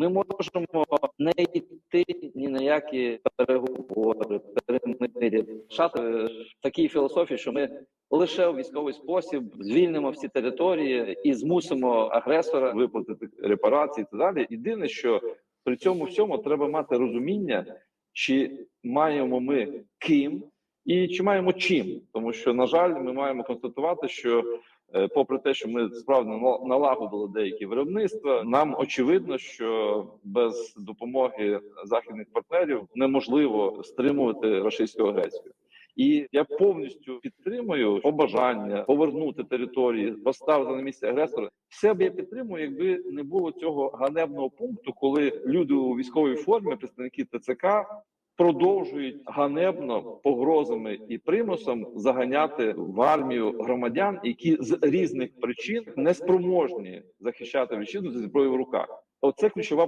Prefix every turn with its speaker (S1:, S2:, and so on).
S1: Ми можемо не йти ні на які переговори, перемир'я. Шати в такій філософії, що ми лише у військовий спосіб звільнимо всі території і змусимо агресора виплатити репарації і так далі. Єдине, що при цьому всьому треба мати розуміння, чи маємо ми ким і чи маємо чим, що на жаль, ми маємо констатувати, що е, попри те, що ми справді нала- налагодили деякі виробництва, нам очевидно, що без допомоги західних партнерів неможливо стримувати російську агресію. І я повністю підтримую побажання повернути території, поставити на місце агресора. Все б я підтримую, якби не було цього ганебного пункту, коли люди у військовій формі, представники ТЦК, продовжують ганебно погрозами і примусом заганяти в армію громадян, які з різних причин не спроможні захищати вітчизну зі зброєю в руках. Оце ключова